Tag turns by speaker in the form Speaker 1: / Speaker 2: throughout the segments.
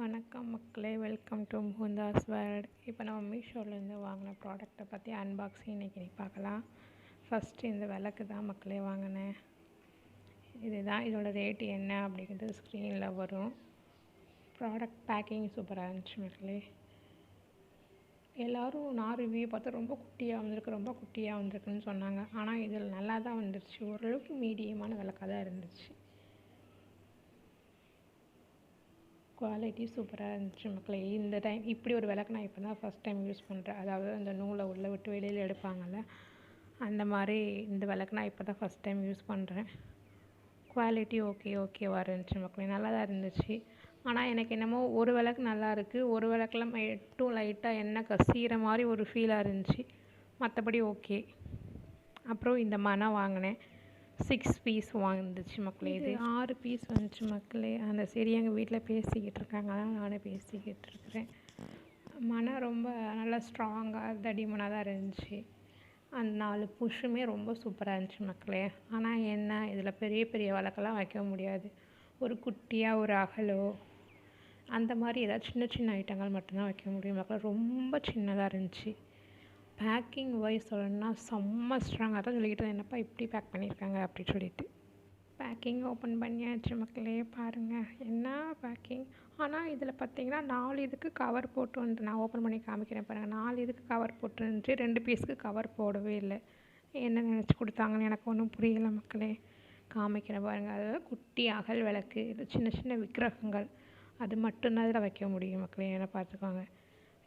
Speaker 1: வணக்கம் மக்களே. Welcome to முகுந்தாஸ் world இப்போ நம்ம மீஷோலேருந்து வாங்கின ப்ராடக்ட்டை பற்றி அன்பாக்ஸிங் இன்றைக்கி பார்க்கலாம். ஃபஸ்ட்டு இந்த விளக்கு தான் மக்களே வாங்கினேன். இதுதான் இதோட ரேட்டு என்ன அப்படிங்கிறது ஸ்க்ரீனில் வரும். ப்ராடக்ட் பேக்கிங் சூப்பராக இருந்துச்சு மக்களே. எல்லோரும் நான் ரிவ்யூ பார்த்து ரொம்ப குட்டியாக வந்திருக்கு ரொம்ப குட்டியாக வந்திருக்குன்னு சொன்னாங்க. ஆனால் இதில் நல்லா தான் வந்துருச்சு. ஓரளவுக்கு மீடியமான விளக்காக தான் இருந்துச்சு. குவாலிட்டி சூப்பராக இருந்துச்சு மக்களே. இந்த டைம் இப்படி ஒரு விளக்கு நான் இப்போ தான் ஃபஸ்ட் டைம் யூஸ் பண்ணுறேன் அதாவது அந்த நூலை உள்ளே விட்டு வெளியில் எடுப்பாங்கள்ல அந்த மாதிரி இந்த விளக்கு நான் இப்போ தான் ஃபஸ்ட் டைம் யூஸ் பண்ணுறேன் குவாலிட்டி ஓகே ஓகேவாக இருந்துச்சு மக்களே. நல்லா தான் இருந்துச்சு. ஆனால் எனக்கு என்னமோ ஒரு விளக்கு நல்லா இருக்குது ஒரு விளக்கில் மட்டும் லைட்டாக எண்ணெய் கசிகிற மாதிரி ஒரு ஃபீலாக இருந்துச்சு. மற்றபடி ஓகே அப்புறம் இந்த மனம் வாங்கினேன். சிக்ஸ் பீஸ் வாங்கிருந்துச்சு மக்களே. இது ஆறு பீஸ் வந்துச்சு மக்களே. அந்த சரி எங்கள் வீட்டில் பேசிக்கிட்டு இருக்காங்க. அதான் நானே பேசிக்கிட்டு இருக்கிறேன். மனம் ரொம்ப நல்லா ஸ்ட்ராங்காக தடிமனாக தான் இருந்துச்சு. அந்த நாலு புஷ்ஷுமே ரொம்ப சூப்பராக இருந்துச்சு மக்களே. ஆனால் என்ன இதில் பெரிய பெரிய விளக்கெல்லாம் வைக்க முடியாது. ஒரு குட்டியாக ஒரு அகலோ அந்த மாதிரி ஏதாவது சின்ன சின்ன ஐட்டங்கள் மட்டும்தான் வைக்க முடியும். மக்களே ரொம்ப சின்னதாக இருந்துச்சு. பேக்கிங் வைஸ் சொல்லணும்னா செம்ம ஸ்ட்ராங்காக தான் சொல்லிக்கிட்டு என்னப்பா இப்படி பேக் பண்ணியிருக்காங்க அப்படின்னு சொல்லிட்டு. பேக்கிங் ஓப்பன் பண்ணியாச்சு மக்களே பாருங்கள் என்ன பேக்கிங் ஆனால் இதில் பார்த்தீங்கன்னா நாலு இதுக்கு கவர் போட்டு வந்து நான் ஓப்பன் பண்ணி காமிக்கிறேன் பாருங்கள் நாலு இதுக்கு கவர் போட்டுருந்துச்சு ரெண்டு பீஸுக்கு கவர் போடவே இல்லை. என்ன நினச்சி கொடுத்தாங்கன்னு எனக்கு ஒன்றும் புரியலை மக்களே. காமிக்கிறேன் பாருங்கள் அது குட்டி அகல் விளக்கு இது சின்ன சின்ன விக்கிரகங்கள். அது மட்டும்தான் இதில் வைக்க முடியும் மக்களே. என்ன பார்த்துக்கோங்க.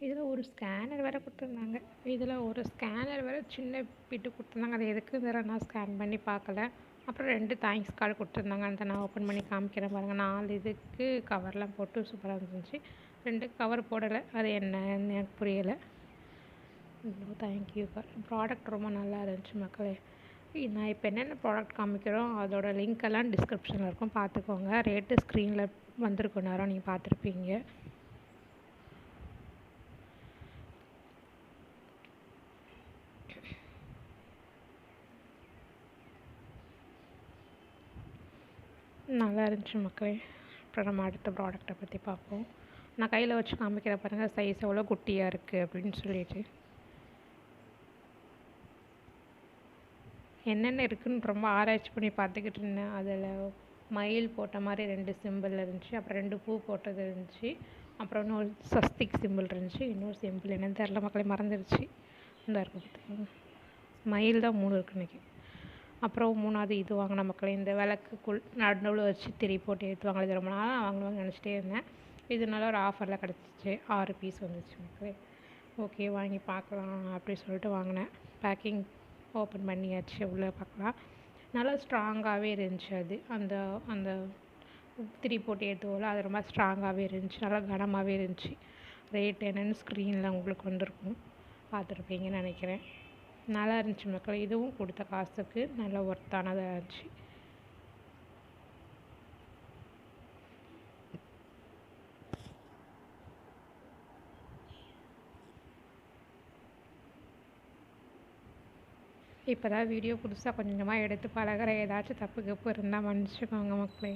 Speaker 1: இதில் ஒரு ஸ்கேனர் வேறு கொடுத்துருந்தாங்க. இதில் ஒரு ஸ்கேனர் வேறு சின்ன பிட்டு கொடுத்துருந்தாங்க. அது எதுக்கு வேறு நான் ஸ்கேன் பண்ணி பார்க்கல. அப்புறம் ரெண்டு தேங்க்ஸ் கார்டு கொடுத்துருந்தாங்க. அந்த நான் ஓப்பன் பண்ணி காமிக்கிறேன் பாருங்கள் நாலு இதுக்கு கவர்லாம் போட்டு சூப்பராக இருந்துச்சு. ரெண்டு கவர் போடலை. அது என்னன்னு எனக்கு புரியலை. தேங்க்யூ ப்ராடக்ட் ரொம்ப நல்லா இருந்துச்சு மக்களே. நான் இப்போ என்னென்ன ப்ராடக்ட் காமிக்கிறோம்? அதோட லிங்க் எல்லாம் டிஸ்கிரிப்ஷனில் இருக்கும். பார்த்துக்கோங்க. ரேட்டு ஸ்க்ரீனில் வந்திருக்கும் நேரம் நீங்கள் பார்த்துருப்பீங்க. நல்லா இருந்துச்சு மக்களே. அப்புறம் நம்ம அடுத்த ப்ராடக்டை பற்றி பார்ப்போம். நான் கையில் வச்சு காமிக்கிற பாருங்கள் சைஸ் எவ்வளோ குட்டியாக இருக்குது அப்படின்னு சொல்லிட்டு. என்னென்ன இருக்குதுன்னு ரொம்ப ஆராய்ச்சி பண்ணி பார்த்துக்கிட்டு இருந்தேன். அதில் மயில் போட்ட மாதிரி ரெண்டு சிம்பிள் இருந்துச்சு அப்புறம் ரெண்டு பூ போட்டது இருந்துச்சு அப்புறம் இன்னொரு சஸ்திக் சிம்பிள் இருந்துச்சு இன்னொரு சிம்பிள் என்னென்னு தெரில மக்களே மறந்துடுச்சு இந்த இருக்கு மயில் தான் மூணு இருக்குது இன்றைக்கி அப்புறம் மூணாவது இது வாங்கின மக்களே இந்த விளக்குக்குள் நடுவில் வச்சு திரி போட்டு ஏற்றுவாங்க இது ரொம்ப நாளாக வாங்கணும்னு நினச்சிட்டே இருந்தேன். இதனால ஒரு ஆஃபரில் கிடச்சிச்சு. ஆறு பீஸ் வந்துச்சு மக்களே. ஓகே வாங்கி பார்க்கலாம் அப்படி சொல்லிட்டு வாங்கினேன். பேக்கிங் ஓப்பன் பண்ணியாச்சு உள்ளே பார்க்கலாம். நல்லா ஸ்ட்ராங்காகவே இருந்துச்சு அது. அந்த அந்த திரி போட்டு ஏற்றுவோம்ல அது ரொம்ப ஸ்ட்ராங்காகவே இருந்துச்சு. நல்லா கனமாகவே இருந்துச்சு. ரேட் என்னென்னு ஸ்க்ரீனில் உங்களுக்கு வந்திருக்கும். பார்த்துருப்பீங்கன்னு நினைக்கிறேன். நல்லா இருந்துச்சு மக்கள். இதுவும் கொடுத்த காசுக்கு நல்ல ஒர்த்தானதாக இருந்துச்சு. இப்போ தான் வீடியோ புதுசாக கொஞ்சமாக எடுத்து பழகிற ஏதாச்சும் தப்பு கப்பு இருந்தால் மன்னிச்சுக்கோங்க மக்களே.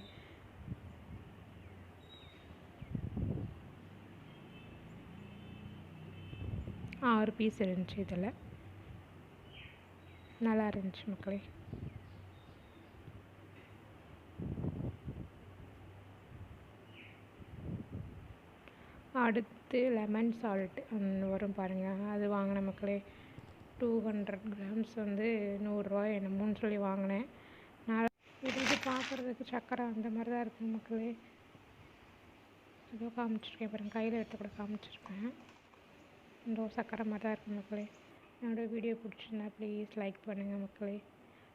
Speaker 1: ஆறு பீஸ் இருந்துச்சு இதில். நல்லா இருந்துச்சு மக்களே. அடுத்து லெமன் சால்ட் வரும் பாருங்கள் அது வாங்கின மக்களே. டூ ஹண்ட்ரட் கிராம்ஸ் வந்து நூறுரூவா என்னமோன்னு சொல்லி வாங்கினேன். நான் இது இது பார்க்குறதுக்கு சக்கரை அந்த மாதிரி தான் இருக்கும் மக்களே. ஏதோ காமிச்சிருக்கேன் பாருங்கள் கையில் எடுத்து கூட காமிச்சிருக்கேன். இந்த சக்கரை மாதிரி தான் இருக்கும் மக்களே. என்னோடய வீடியோ பிடிச்சிருந்தா ப்ளீஸ் லைக் பண்ணுங்கள் மக்களே.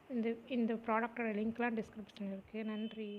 Speaker 1: இந்த இந்த ப்ராடக்டோட லிங்க்லாம் டிஸ்கிரிப்ஷனில் இருக்குது நன்றி.